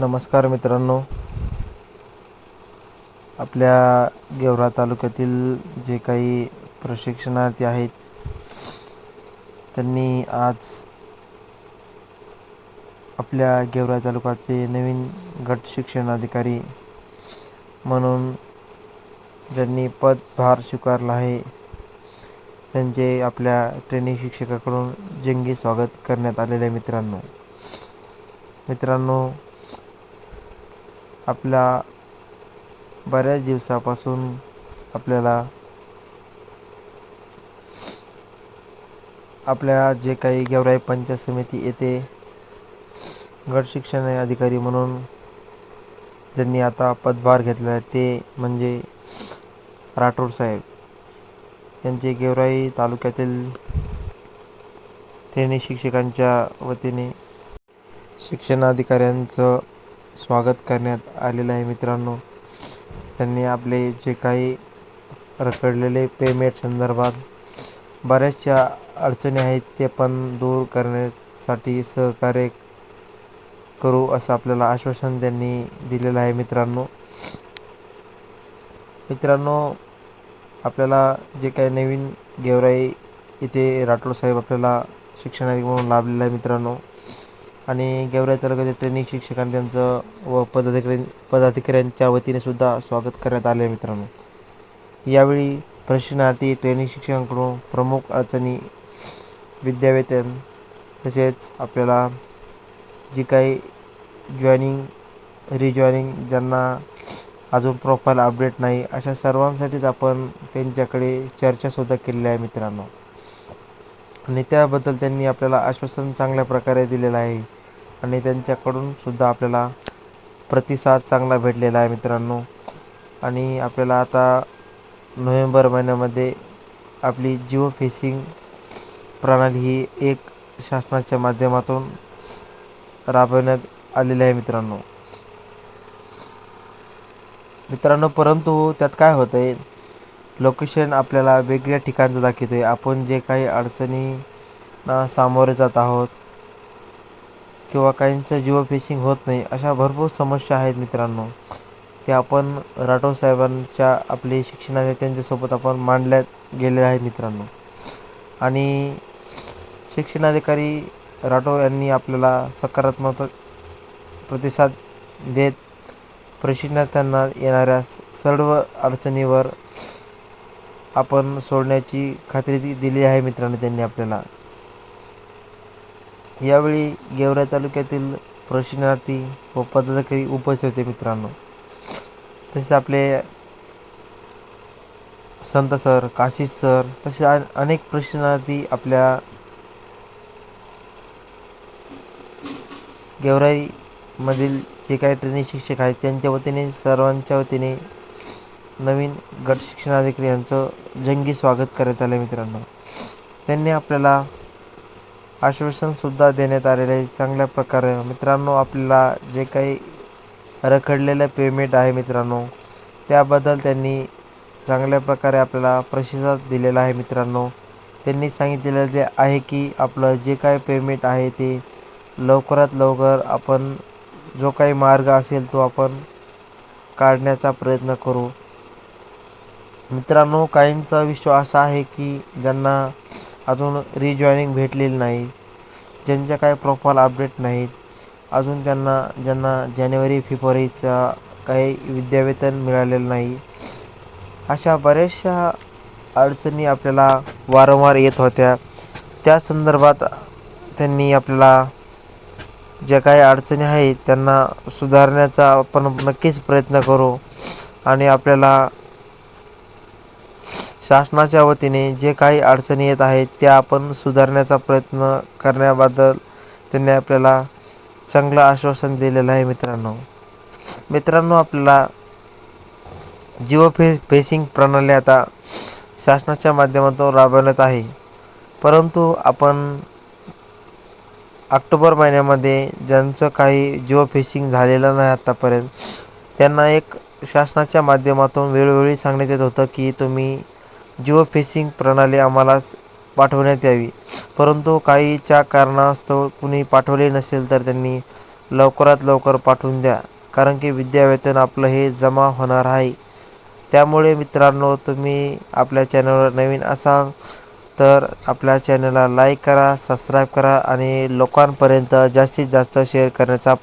नमस्कार मित्रांनो. आपल्या गेवरा तालुक्यातील जे काही प्रशिक्षणार्थी आहेत त्यांनी आज आपल्या गेवरा तालुक्याचे नवीन गट शिक्षण अधिकारी म्हणून ज्यांनी पदभार स्वीकारला आहे त्यांचे आपल्या ट्रेनिंग शिक्षकाकडून जंगी स्वागत करण्यात आलेले आहे मित्रांनो. मित्रांनो आपल्या बऱ्याच दिवसापासून आपल्याला आपल्या जे काही गेवराई पंचायत समिती येथे गट शिक्षण अधिकारी म्हणून ज्यांनी आता पदभार घेतला आहे ते म्हणजे राठोड साहेब. यांचे गेवराई तालुक्यातील ट्रेनिंग शिक्षकांच्या वतीने शिक्षणाधिकाऱ्यांचं स्वागत करण्यात आलेलं आहे मित्रांनो. त्यांनी आपले जे काही रखडलेले पेमेंट संदर्भात बऱ्याचशा अडचणी आहेत ते पण दूर करण्यासाठी सहकार्य करू असं आपल्याला आश्वासन त्यांनी दिलेलं आहे मित्रांनो. मित्रांनो आपल्याला जे काही नवीन गेवराई इथे राठोड साहेब आपल्याला शिक्षणाधिक म्हणून लाभलेलं आहे मित्रांनो. आणि गेवराई तालुक्यातील ट्रेनिंग शिक्षकांनी त्यांचं व पदाधिकारी पदाधिकाऱ्यांच्या वतीने सुद्धा स्वागत करण्यात आले आहे मित्रांनो. यावेळी प्रशिक्षणार्थी ट्रेनिंग शिक्षकांकडून प्रमुख अडचणी विद्यावेतन तसेच आपल्याला जी काही जॉईनिंग रिजॉईनिंग ज्यांना अजून प्रोफाईल अपडेट नाही अशा सर्वांसाठीच आपण त्यांच्याकडे चर्चासुद्धा केलेली आहे मित्रांनो. आणि त्याबद्दल त्यांनी आपल्याला आश्वासन चांगल्या प्रकारे दिलेलं आहे. आणि त्यांच्याकडून सुद्धा आपल्याला प्रतिसाद चांगला भेटलेला आहे मित्रांनो. आणि आपल्याला आता नोव्हेंबर महिन्यामध्ये आपली जिओ फेसिंग प्रणाली ही एक शासनाच्या माध्यमातून राबवण्यात आलेली आहे मित्रांनो. मित्रांनो परंतु त्यात काय होतं आहे लोकेशन आपल्याला वेगळ्या ठिकाणचं दाखवतो आहे आपण जे काही अडचणींना सामोरे जात आहोत किंवा काहींचं जिओ फिशिंग होत नाही अशा भरपूर समस्या आहेत मित्रांनो. ते आपण राठोड साहेबांच्या आपले शिक्षणाचे त्यांच्यासोबत आपण मांडल्यात गेले आहे मित्रांनो. आणि शिक्षणाधिकारी राठोड यांनी आपल्याला सकारात्मक प्रतिसाद देत प्रशिक्षणार्थ्यांना येणाऱ्या सर्व अडचणीवर आपण सोडण्याची खात्री दिली आहे मित्रांनो त्यांनी आपल्याला. यावेळी गेवरा तालुक्यातील प्रशिक्षणार्थी व पदाधिकारी उपस्थित होते मित्रांनो. तसेच आपले संत सर काशिश सर तसे अनेक प्रशिक्षणार्थी आपल्या गेवराईमधील जे काही ट्रेनिंग शिक्षक आहेत त्यांच्या वतीने सर्वांच्या वतीने नवीन गट शिक्षणाधिकारी यांचं जंगी स्वागत करण्यात आलं मित्रांनो. त्यांनी आपल्याला आश्वासनसुद्धा देण्यात आलेलं आहे चांगल्या प्रकारे. मित्रांनो आपल्याला जे काही रखडलेलं पेमेंट आहे मित्रांनो त्याबद्दल त्यांनी चांगल्या प्रकारे आपल्याला प्रतिसाद दिलेला आहे मित्रांनो. त्यांनी सांगितलेलं आहे की आपलं जे काय पेमेंट आहे ते लवकरात लवकर आपण जो काही मार्ग असेल तो आपण काढण्याचा प्रयत्न करू. मित्रांनो काहींचा विश्वास असा आहे की ज्यांना अजून रिजॉईनिंग भेटलेली नाही ज्यांच्या काही प्रोफाईल अपडेट नाहीत अजून त्यांना ज्यांना जानेवारी फेब्रुवारीचा काही विद्यावेतन मिळालेलं नाही अशा बऱ्याचशा अडचणी आपल्याला वारंवार येत होत्या. त्या संदर्भात त्यांनी आपल्याला ज्या काही अडचणी आहेत त्यांना सुधारण्याचा आपण नक्कीच प्रयत्न करू आणि आपल्याला शासनाच्या वतीने जे काही अडचणी येत आहेत त्या आपण सुधारण्याचा प्रयत्न करण्याबद्दल त्यांनी आपल्याला चांगलं आश्वासन दिलेलं आहे मित्रांनो. मित्रांनो आपल्याला जिओ फे फेसिंग प्रणाली आता शासनाच्या माध्यमातून राबवण्यात आहे. परंतु आपण ऑक्टोबर महिन्यामध्ये ज्यांचं काही जिओ फेसिंग झालेलं नाही आत्तापर्यंत त्यांना एक शासनाच्या माध्यमातून वेळोवेळी सांगण्यात येत होतं की तुम्ही जिओ फेसिंग प्रणाली आम्हाला पाठवण्यात यावी. परंतु काहीच्या कारणास्तव कुणी पाठवले नसेल तर त्यांनी लवकरात लवकर पाठवून द्या कारण की विद्यावेतन आपलं हे जमा होणार आहे. त्यामुळे मित्रांनो तुम्ही आपल्या चॅनलवर नवीन असाल तर आपल्या चॅनलला लाईक करा सबस्क्राईब करा आणि लोकांपर्यंत जास्तीत जास्त शेअर करण्याचा